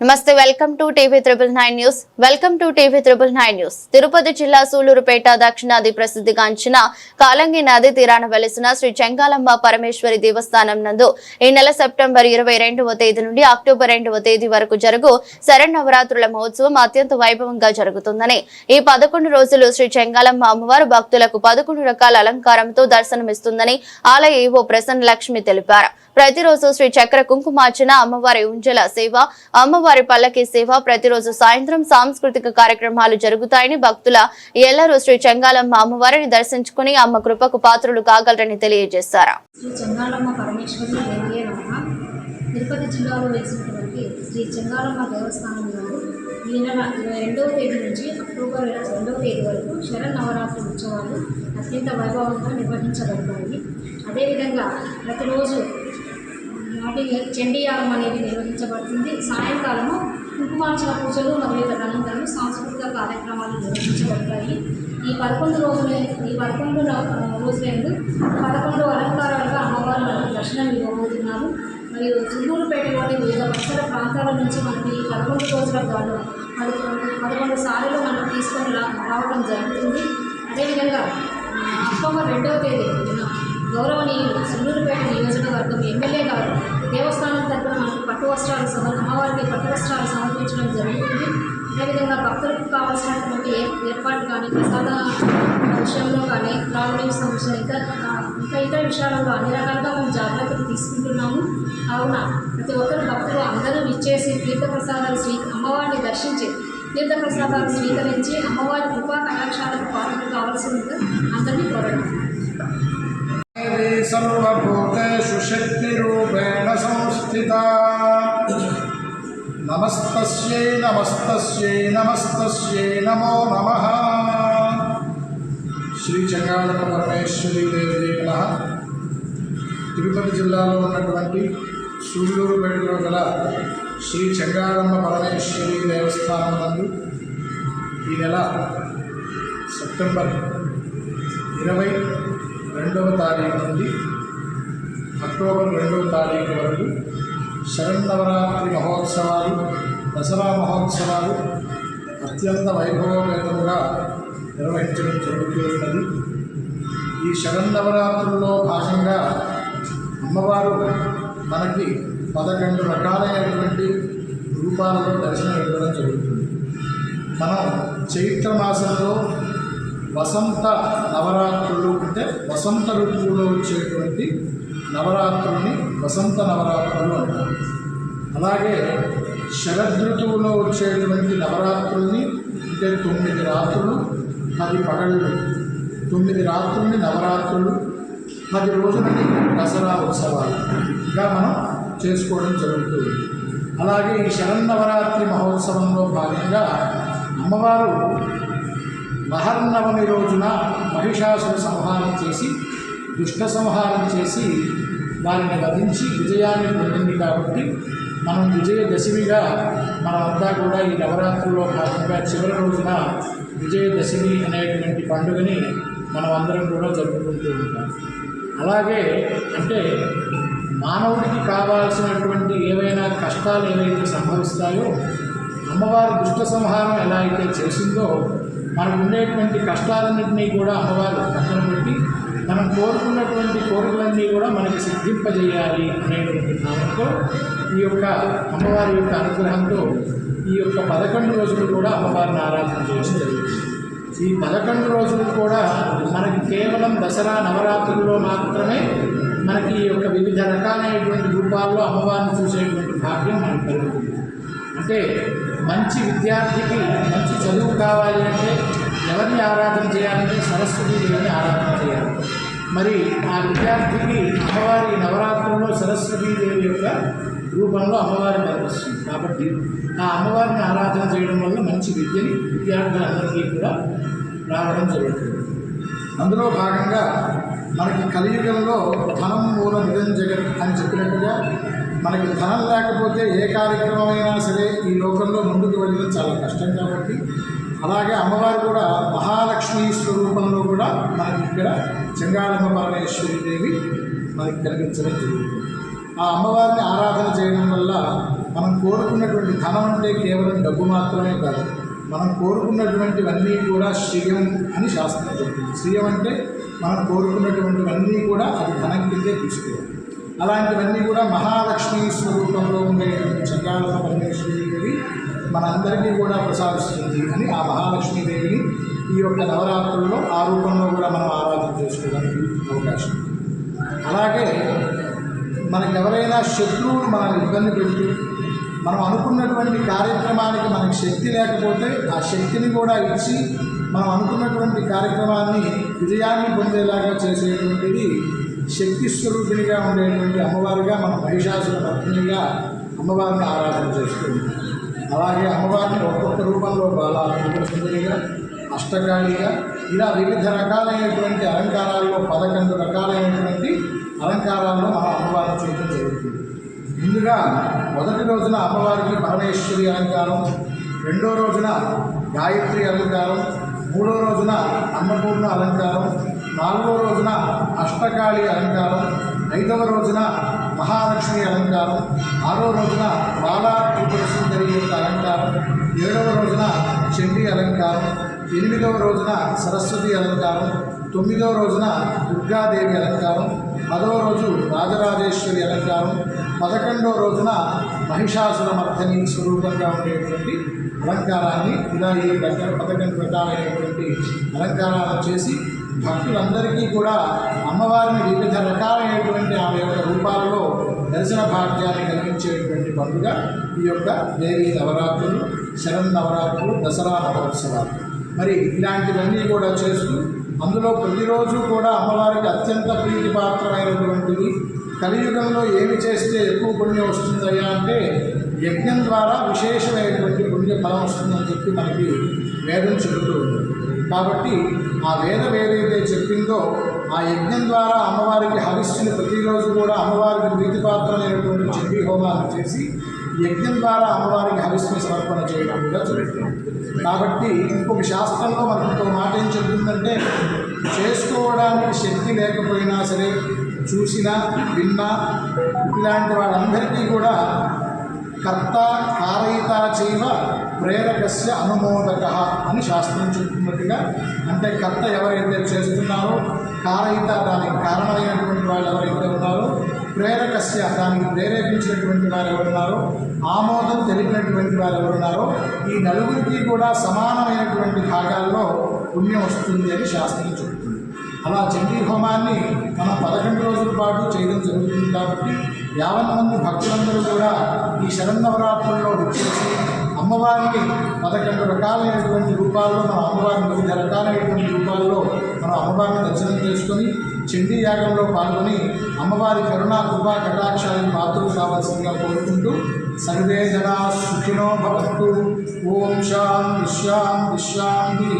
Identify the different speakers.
Speaker 1: నమస్తే welcome to TV triple nine news. Welcome to TV triple nine news. Tirupati జిల్లా సూలూరుపేట దక్షిణాది ప్రసిద్ధిగాంచిన కాలంగి నది తీరాన వెలిసిన శ్రీ చెంగాలమ్మ పరమేశ్వరి దేవస్థానం నందు ఈ నెల సెప్టెంబర్ ఇరవై రెండవ తేదీ నుండి అక్టోబర్ రెండవ తేదీ వరకు జరుగు శరణవరాత్రుల మహోత్సవం అత్యంత వైభవంగా జరుగుతుందని. ఈ పదకొండు రోజులు శ్రీ చెంగాలమ్మ అమ్మవారు భక్తులకు పదకొండు రకాల అలంకారంతో దర్శనమిస్తుందని ఆలయ ఈవో ప్రసన్న లక్ష్మి తెలిపారు. ప్రతిరోజు శ్రీ చక్ర కుంకుమార్చన అమ్మవారి ఉంజల సేవ అమ్మవారి పల్లకి సేవ. ప్రతిరోజు సాయంత్రం సాంస్కృతిక కార్యక్రమాలు జరుగుతాయని భక్తుల ఎల్లరూ శ్రీ చెంగాలమ్మ అమ్మవారిని దర్శించుకుని అమ్మ కృపకు పాత్రులు కాగలరని తెలియజేశారు.
Speaker 2: తిరుపతి జిల్లాలో వేసినటువంటి శ్రీ చెంగాళమ్మ దేవస్థానం నందు ఈ నెల ఇరవై రెండవ తేదీ నుంచి అక్టోబర్ రెండవ తేదీ వరకు శరన్నవరాత్రి ఉత్సవాలు అత్యంత వైభవంగా నిర్వహించబడతాయి. అదేవిధంగా ప్రతిరోజు అంటే చండీయాగం అనేది నిర్వహించబడుతుంది. సాయంకాలము కుంకుమార్చన పూజలు మరియు అనంతరం సాంస్కృతిక కార్యక్రమాలు నిర్వహించబడతాయి. ఈ పదకొండు రోజుల ఈ పదకొండు రోజులందు పదకొండు అలంకారాలుగా అమ్మవారు మనకు దర్శనం ఇవ్వబోతున్నారు మరియు చుండూరుపేటలోని వివిధ పరిసర ప్రాంతాల నుంచి మనకి ఈ పదకొండు రోజుల ద్వారా పదకొండు పదకొండు సార్లు మనం తీసుకొని రా రావడం జరుగుతుంది. అదేవిధంగా అక్టోబర్ రెండవ తేదీ గౌరవనీయులు సుల్లూరుపేట నియోజకవర్గం ఎమ్మెల్యే గారు దేవస్థానం తరపున మనకు పట్టు వస్త్రాలు సమర్ అమ్మవారికి పట్టు వస్త్రాలు సమర్పించడం జరుగుతుంది. అదేవిధంగా భక్తులకు కావాల్సినటువంటి ఏర్పాటు కానీ ప్రసాద విషయంలో కానీ ప్రాబ్లమ్స్ సమస్య ఇంకా ఇంకా ఇతర విషయాలలో అన్ని రకాలుగా మేము జాగ్రత్తలు తీసుకుంటున్నాము. కావున ప్రతి ఒక్కరు భక్తులు అందరూ ఇచ్చేసి తీర్థప్రసాదాలు స్వీ అమ్మవారిని దర్శించి తీర్థప్రసాదాలు స్వీకరించి అమ్మవారి కృపా కటాక్షాలకు పాత్రలు కావాల్సిందిగా అందరినీ కోరడం.
Speaker 3: స్థితా నమస్తస్యై నమస్తస్యై నమస్తస్యై నమో నమ. శ్రీ చంగాళక పరమేశ్వరి దేవి నమ. తిరుపతి జిల్లాలో ఉన్నటువంటి సూళ్ళూరుపేటలో గల శ్రీ చెంగారమ్మ పరమేశ్వరి దేవస్థానం నందు ఈ నెల సెప్టెంబర్ ఇరవై రెండవ తారీఖు నుండి అక్టోబర్ రెండవ తారీఖు వరకు శరన్నవరాత్రి మహోత్సవాలు దసరా మహోత్సవాలు అత్యంత వైభవపేతంగా నిర్వహించడం జరుగుతున్నది. ఈ శరన్నవరాత్రుల్లో భాగంగా అమ్మవారు మనకి పదకొండు రకాలైనటువంటి రూపాలలో దర్శనం ఇవ్వడం జరుగుతుంది. మనం చైత్ర మాసంలో వసంత నవరాత్రులు అంటే వసంత ఋతువులో వచ్చేటువంటి నవరాత్రుల్ని వసంత నవరాత్రులు అంటారు. అలాగే శరదృతువులో వచ్చేటువంటి నవరాత్రుల్ని అంటే తొమ్మిది రాత్రులు పది పగళ్ళు. తొమ్మిది రాత్రుల్ని నవరాత్రులు పది రోజులని దసరా ఉత్సవాలుగా మనం చేసుకోవడం జరుగుతుంది. అలాగే ఈ శరన్నవరాత్రి మహోత్సవంలో భాగంగా అమ్మవారు మహర్నవమి రోజున మహిషాసుర సంహారం చేసి దుష్ట సంహారం చేసి వారిని వధించి విజయాన్ని పొందింది కాబట్టి మనం విజయదశమిగా మనమంతా కూడా ఈ నవరాత్రుల్లో భాగంగా చివరి రోజున విజయదశమి అనేటువంటి పండుగని మనం అందరం కూడా జరుపుకుంటూ ఉంటాం. అలాగే అంటే మానవుడికి కావాల్సినటువంటి ఏవైనా కష్టాలు ఏవైతే సంభవిస్తాయో అమ్మవారు దుష్ట సంహారం ఎలా అయితే చేసిందో మనకు ఉండేటువంటి కష్టాలన్నింటినీ కూడా అమ్మవారు పక్కన పెట్టి మనం కోరుకున్నటువంటి కోరికలన్నీ కూడా మనకి సిద్ధింపజేయాలి అనేటువంటి భావంతో ఈ యొక్క అమ్మవారి యొక్క అనుగ్రహంతో ఈ యొక్క పదకొండు రోజులు కూడా అమ్మవారిని ఆరాధన చేయడం జరుగుతుంది ఈ పదకొండు రోజులు కూడా మనకి కేవలం దసరా నవరాత్రుల్లో మాత్రమే మనకి ఈ యొక్క వివిధ రకాలైనటువంటి రూపాల్లో అమ్మవారిని చూసేటువంటి భాగ్యం మనకు కలుగుతుంది. అంటే మంచి విద్యార్థికి మంచి చదువు కావాలి అంటే ఎవరిని ఆరాధన చేయాలంటే సరస్వతి దేవిని ఆరాధన చేయాలి. మరి ఆ విద్యార్థికి అమ్మవారి నవరాత్రుల్లో సరస్వతీదేవి యొక్క రూపంలో అమ్మవారి కనిపిస్తుంది కాబట్టి ఆ అమ్మవారిని ఆరాధన చేయడం వల్ల మంచి విద్యని విద్యార్థులందరికీ కూడా రావడం జరుగుతుంది. అందులో భాగంగా మనకి కలియుగంలో ధనం మూల నిజం జగన్ అని చెప్పినట్టుగా మనకి ధనం లేకపోతే ఏ కార్యక్రమమైనా సరే ఈ లోకంలో ముందుకు వెళ్ళడం చాలా కష్టం కాబట్టి అలాగే అమ్మవారు కూడా మహాలక్ష్మి స్వరూపంలో కూడా మనకి ఇక్కడ చెంగాళమ్మ పరమేశ్వరి దేవి మనకి కలిగించడం జరుగుతుంది ఆ అమ్మవారిని ఆరాధన చేయడం వల్ల మనం కోరుకున్నటువంటి ధనం అంటే కేవలం డబ్బు మాత్రమే కాదు మనం కోరుకున్నటువంటివన్నీ కూడా శ్రీయం అని శాస్త్రం చెప్తుంది. శ్రియం అంటే మనం కోరుకున్నటువంటివన్నీ కూడా అది ధనం కిందే తీసుకోవాలి. అలాంటివన్నీ కూడా మహాలక్ష్మి స్వరూపంలో ఉండే చంద్రాలమ్మ పరమేశ్వరి మనందరికీ కూడా ప్రసాదిస్తుంది అని ఆ మహాలక్ష్మీదేవిని ఈ యొక్క నవరాత్రుల్లో ఆ రూపంలో కూడా మనం ఆరాధన చేసుకోవడానికి అవకాశం. అలాగే మనకు ఎవరైనా శత్రువులు మనల్ని ఇబ్బంది పెట్టి మనం అనుకున్నటువంటి కార్యక్రమానికి మనకి శక్తి లేకపోతే ఆ శక్తిని కూడా ఇచ్చి మనం అనుకున్నటువంటి కార్యక్రమాన్ని విజయాన్ని పొందేలాగా చేసేటువంటిది శక్తి స్వరూపిణిగా ఉండేటువంటి అమ్మవారిగా మన మహిషాసుల పత్నిగా అమ్మవారిని ఆరాధన చేసుకుంటాం అలాగే అమ్మవారిని ఒక్కొక్క రూపంలో బాలా సుందరిగా అష్టకాళిగా ఇలా వివిధ రకాలైనటువంటి అలంకారాల్లో పదకొండు రకాలైనటువంటి అలంకారాల్లో మనం అమ్మవారిని చేయడం జరుగుతుంది. ముందుగా మొదటి రోజున అమ్మవారికి పరమేశ్వరి అలంకారం రెండో రోజున గాయత్రి అలంకారం మూడో రోజున అన్నపూర్ణ అలంకారం నాలుగో రోజున అష్టకాళి అలంకారం ఐదవ రోజున మహాలక్ష్మి అలంకారం. ఆరో రోజున బాలా త్రిపుర సుందరి యొక్క అలంకారం. ఏడవ రోజున చండీ అలంకారం. ఎనిమిదవ రోజున సరస్వతి అలంకారం. తొమ్మిదవ రోజున దుర్గాదేవి అలంకారం. పదవ రోజు రాజరాజేశ్వరి అలంకారం. పదకొండవ రోజున మహిషాసురమర్థని స్వరూపంగా ఉండేటువంటి అలంకారాన్ని ఇలా ఈ పదకొండు రకాలైనటువంటి అలంకారాలను చేసి భక్తులందరికీ కూడా అమ్మవారిని వివిధ రకాలైనటువంటి ఆమె యొక్క రూపాలలో దర్శన భాగ్యాన్ని కలిగించేటువంటి పండుగ. ఈ యొక్క దేవీ నవరాత్రులు శరణ్ నవరాత్రులు దసరా నవోత్సవాలు. మరి ఇలాంటివన్నీ కూడా చేస్తూ అందులో ప్రతిరోజు కూడా అమ్మవారికి అత్యంత ప్రీతిపాత్రమైనటువంటిది. కలియుగంలో ఏమి చేస్తే ఎక్కువ పుణ్యం వస్తుందయ్యా అంటే యజ్ఞం ద్వారా విశేషమైనటువంటి పుణ్య ఫలం వస్తుందని చెప్పి మనకి వేదం చెబుతూ ఉంది. కాబట్టి ఆ వేదం ఏదైతే చెప్పిందో ఆ యజ్ఞం ద్వారా అమ్మవారికి హవిస్సుని ప్రతిరోజు కూడా అమ్మవారికి ప్రీతిపాత్రమైనటువంటి చండీ హోమాలు చేసి యజ్ఞం ద్వారా అమ్మవారికి హవిస్సుని సమర్పణ చేయడం కూడా జరుగుతుంది. కాబట్టి ఇంకొక శాస్త్రంలో మనకు ఇంకో మాట ఏం చెప్తుందంటే చేసుకోవడానికి శక్తి లేకపోయినా సరే చూసినా విన్నా ఇలాంటి వాళ్ళందరికీ కూడా కర్త కారయిత చైవ ప్రేరకస్య అనుమోదక అని శాస్త్రం చెబుతున్నట్టుగా అంటే కర్త ఎవరైతే చేస్తున్నారో కారయిత దానికి కారణమైనటువంటి వాళ్ళు ఎవరైతే ఉన్నారో ప్రేరకస్య దానికి ప్రేరేపించినటువంటి వారు ఎవరున్నారో ఆమోదం తెలిపినటువంటి వారు ఎవరున్నారో ఈ నలుగురికి కూడా సమానమైనటువంటి భాగాల్లో పుణ్యం వస్తుంది అని శాస్త్రం చెబుతుంది. అలా చండీ హోమాన్ని మనం పదకొండు రోజుల పాటు చేయడం జరుగుతుంది కాబట్టి యావన్ మంది భక్తులందరూ కూడా ఈ శరన్నవరాత్రుల్లో వచ్చేసి అమ్మవారిని పదకొండు రకాలైనటువంటి రూపాల్లో మనం అమ్మవారిని వివిధ రకాలైనటువంటి రూపాల్లో మనం అమ్మవారిని దర్శనం చేసుకొని చండీ యాగంలో పాల్గొని అమ్మవారి కరుణా కృపా కటాక్షాలను పాత్రలు కావాల్సిందిగా కోరుకుంటూ సర్వే జనా సుఖినో భవంతు. ఓం శాంతి శాంతి శాంతి.